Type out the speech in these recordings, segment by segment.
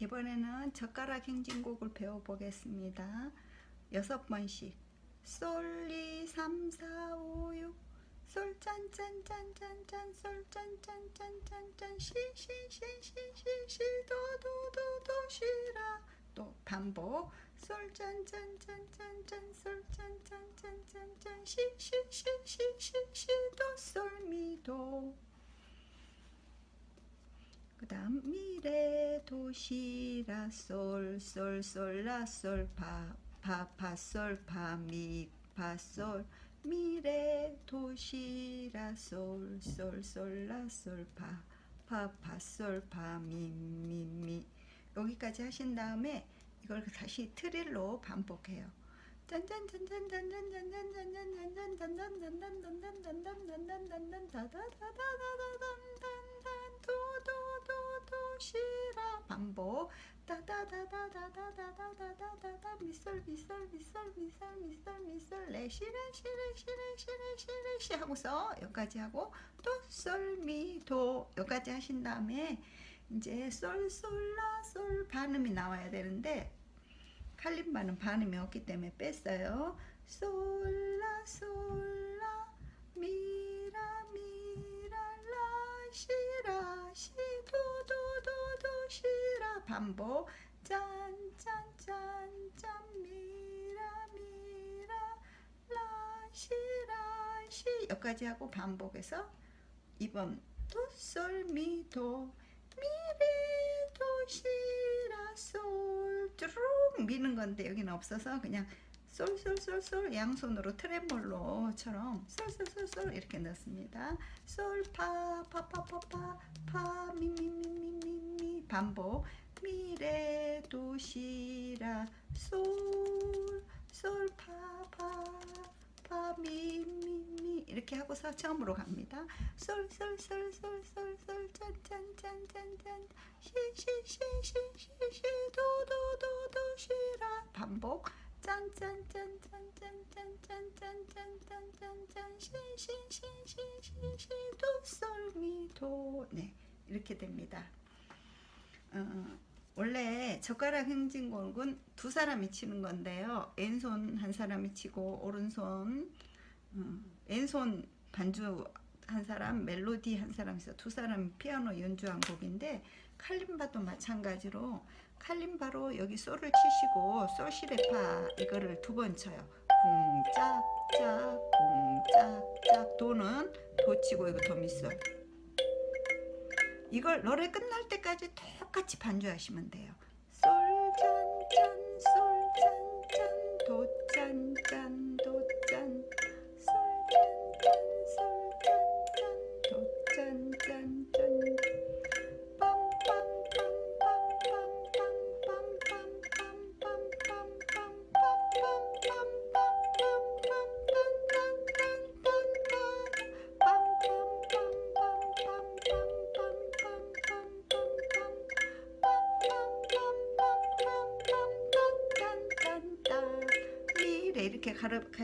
이번에는 젓가락 행진곡을 배워보겠습니다. 여섯 번씩 솔리 삼사오육솔짠짠짠짠짠 솔짠짠짠짠짠 시시시시시시 도도도도 시라 또 반복 솔짠짠짠짠짠 솔짠짠짠짠짠 시시시시시시 도솔미도 그 다음 미래 도시라 솔 솔 솔라 솔파 파파솔 파미 파솔 미래 도시라 솔 솔 솔라 솔파 파파솔 파미미미 여기까지 하신 다음에 이걸 다시 트릴로 반복해요. 도 도도도도 시라 반복 다다다다다다다다다다다 미솔 미솔 미솔 미솔 미솔 미솔 레시 레시 레시 레시 레시 레시 하고서 여기까지 하고 도솔미도 여기까지 하신 다음에 이제 솔 솔라 솔 반음이 나와야 되는데 칼림바는 반음이 없기 때문에 뺐어요. 솔라 솔 반복. 짠짠짠짠 미라 미라 라시 라 시. 여기까지 하고 반복해서 2번 도솔미도. 미레 도시라 솔. 쭈룩 미는 건데 여기는 없어서 그냥 솔솔솔솔 양손으로 트레몰로처럼 솔솔솔솔 이렇게 넣습니다. 솔 파 파 파 파파 파미미미미미미. 반복 미레 도시라 솔 솔파파 파미미미 이렇게 하고서 처음으로 갑니다. 솔 솔 솔 솔 솔 솔 짠짠짠짠짠 시시시시시시 도도도도시라 반복 짠짠짠짠짠짠짠짠짠짠짠 시시시시시시 도솔미도 네 이렇게 됩니다. 어, 원래 젓가락 행진곡은 두 사람이 치는 건데요. 왼손 한 사람이 치고 오른손 어, 왼손 반주 한 사람, 멜로디 한 사람에서 두 사람이 피아노 연주한 곡인데 칼림바도 마찬가지로 칼림바로 여기 솔을 치시고 솔시레파 이거를 두 번 쳐요. 궁짝짝 궁짝짝 도는 도 치고 이거 도미솔 이걸 노래 끝날 때까지 똑같이 반주하시면 돼요. 솔짠짠 솔짠짠 도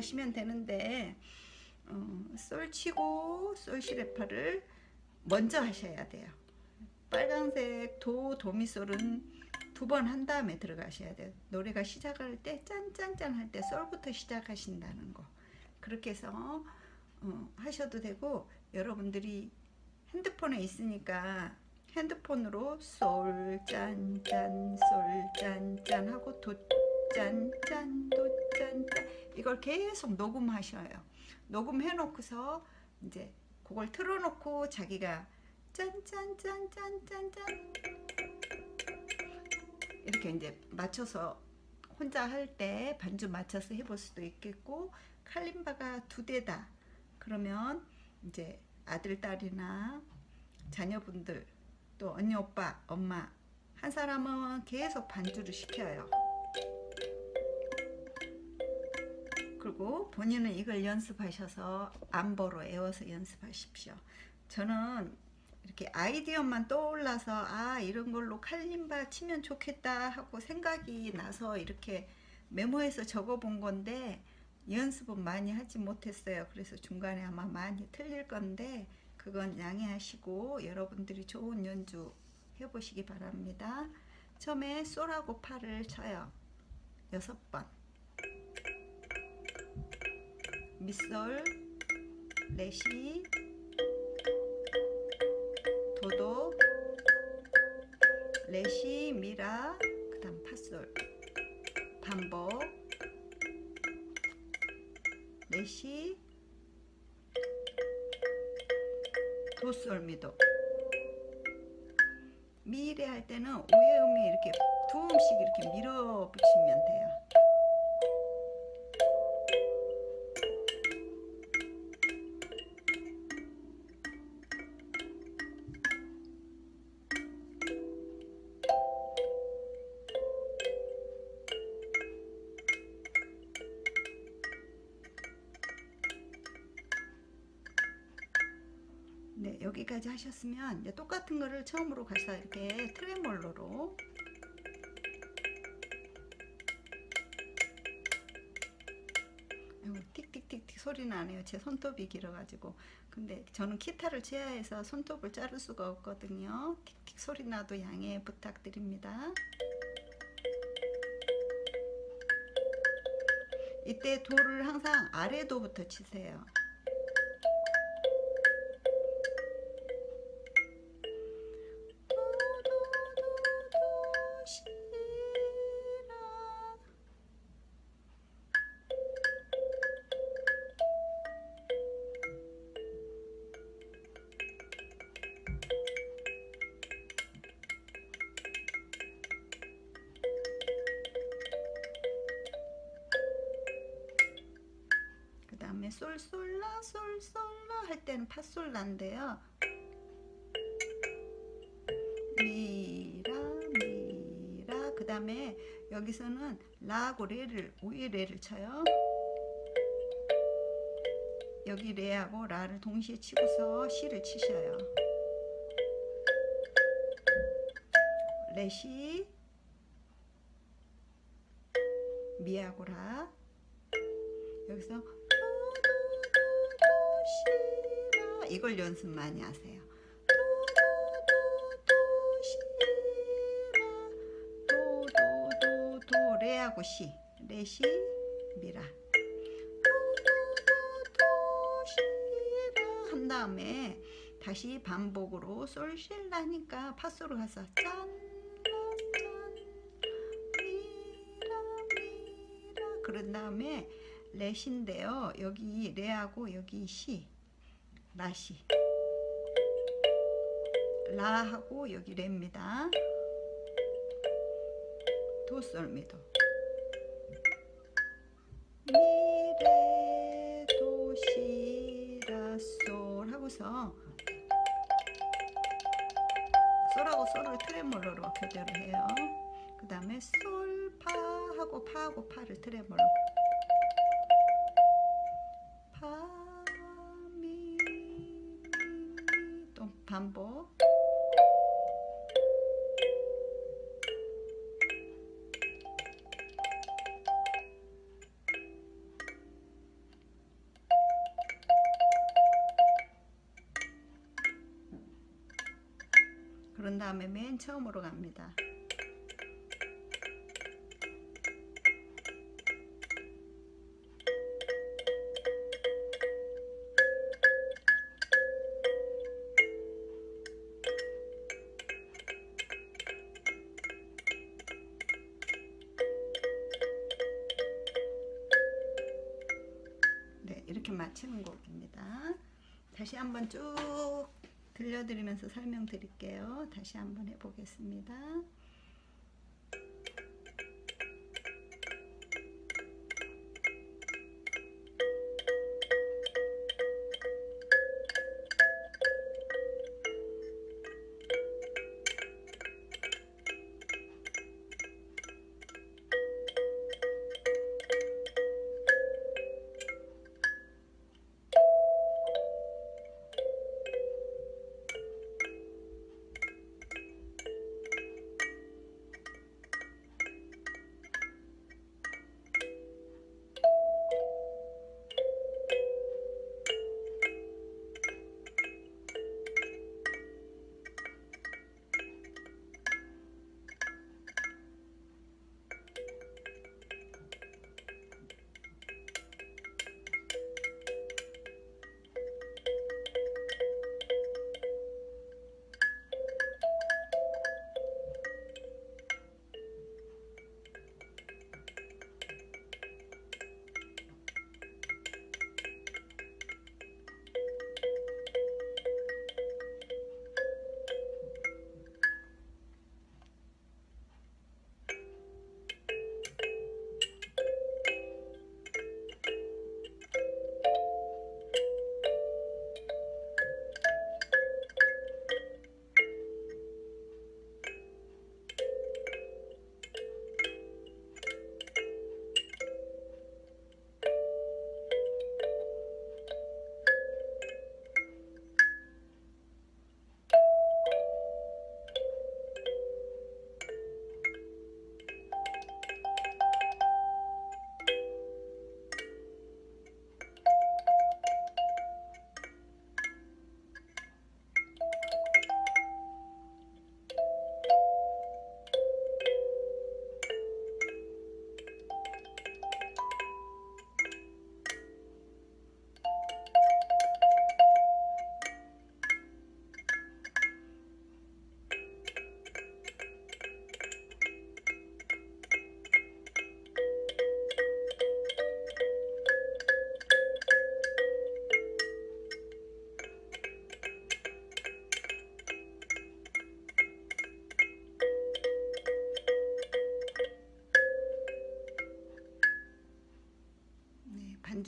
가시면 되는데 어, 솔 치고 솔 시레파를 먼저 하셔야 돼요. 빨간색 도 도미솔은 두 번 한 다음에 들어가셔야 돼요. 노래가 시작할 때 짠짠짠 할 때 솔부터 시작하신다는 거. 그렇게 해서 어, 하셔도 되고 여러분들이 핸드폰에 있으니까 핸드폰으로 솔 짠짠 솔 짠짠 하고 도 짠짠 도 짠짠 이걸 계속 녹음하셔요. 녹음해 놓고서 이제 그걸 틀어 놓고 자기가 짠짠짠짠짠짠 이렇게 이제 맞춰서 혼자 할 때 반주 맞춰서 해볼 수도 있겠고 칼림바가 두 대다 그러면 이제 아들 딸이나 자녀분들 또 언니 오빠 엄마 한 사람은 계속 반주를 시켜요. 그리고 본인은 이걸 연습하셔서 안보로 외워서 연습하십시오. 저는 이렇게 아이디어만 떠올라서 아 이런 걸로 칼림바 치면 좋겠다 하고 생각이 나서 이렇게 메모해서 적어본 건데 연습은 많이 하지 못했어요. 그래서 중간에 아마 많이 틀릴 건데 그건 양해하시고 여러분들이 좋은 연주 해보시기 바랍니다. 처음에 솔하고 파를 쳐요. 여섯 번. 밑솔, 레시, 도도, 레시, 미라, 그 다음 파솔, 반복, 레시, 도솔, 미도. 미래 할 때는 오해음이 이렇게 두 음씩 이렇게 밀어 붙이면 돼요. 여기까지 하셨으면 이제 똑같은 거를 처음으로 가서 이렇게 트레몰로로 틱틱틱틱 소리 나네요. 제 손톱이 길어가지고. 근데 저는 기타를 제어해서 손톱을 자를 수가 없거든요. 틱틱 소리 나도 양해 부탁드립니다. 이때 도를 항상 아래도부터 치세요. 솔솔라 솔솔라 할 때는 파솔라인데요. 미라 미라 그 다음에 여기서는 라하고 레를 위에 레를 쳐요. 여기 레하고 라를 동시에 치고서 시를 치셔요. 레시 미하고 라 여기서 이걸 연습 많이 하세요. 레하고 시 레시 미라 한 다음에 다시 반복으로 솔실라니까 파소로 가서 짠 그런 다음에 레시인데요. 여기 레하고 여기 시 라시 라하고 여기 레입니다. 도솔미도 미레 도시라솔 하고서 솔하고 솔을 트레몰로로 교대로 해요. 그 다음에 솔 파하고 파하고 파를 트레몰로 반복 그런 다음에 맨 처음으로 갑니다. 마치는 곡입니다. 다시 한번 쭉 들려드리면서 설명드릴게요. 다시 한번 해보겠습니다.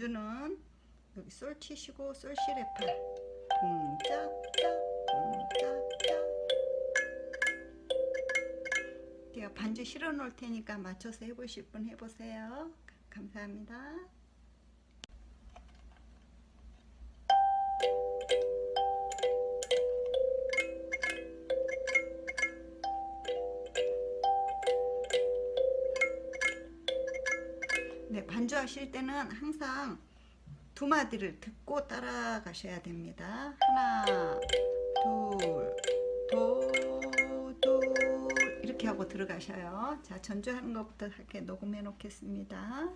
반주는 여기 솔 치시고 솔 시레파 쿵짝짝 쿵짝짝 제가 반주 실어 놓을 테니까 맞춰서 해보실 분 해보세요. 감사합니다. 반주하실 때는 항상 두 마디를 듣고 따라가셔야 됩니다. 하나, 둘, 도, 둘 이렇게 하고 들어가셔요. 자, 전주하는 것부터 이렇게 녹음해 놓겠습니다.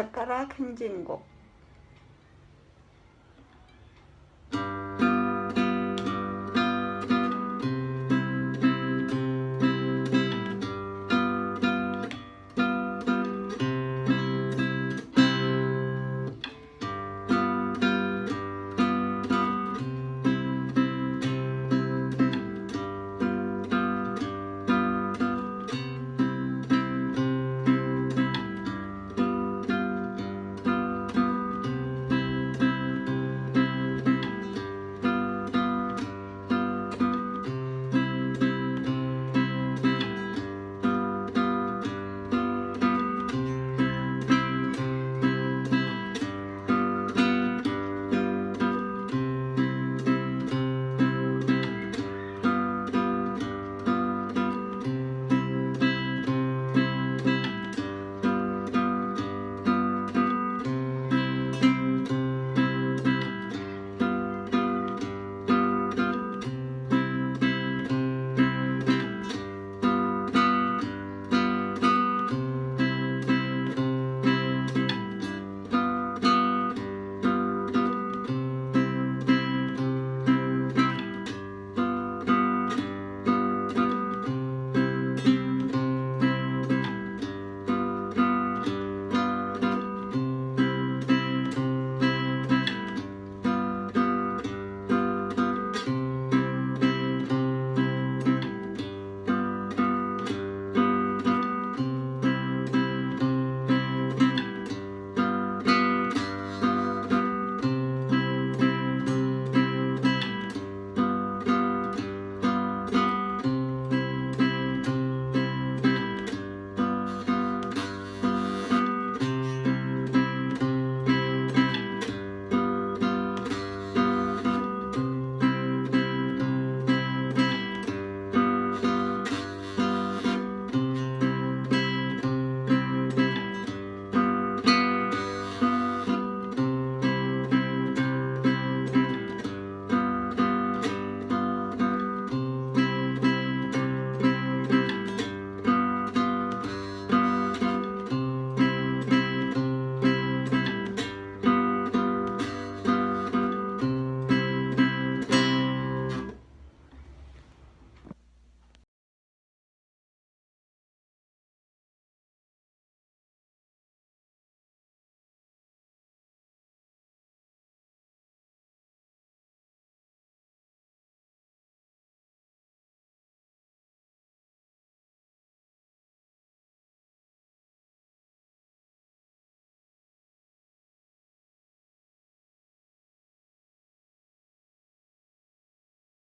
젓가락 행진곡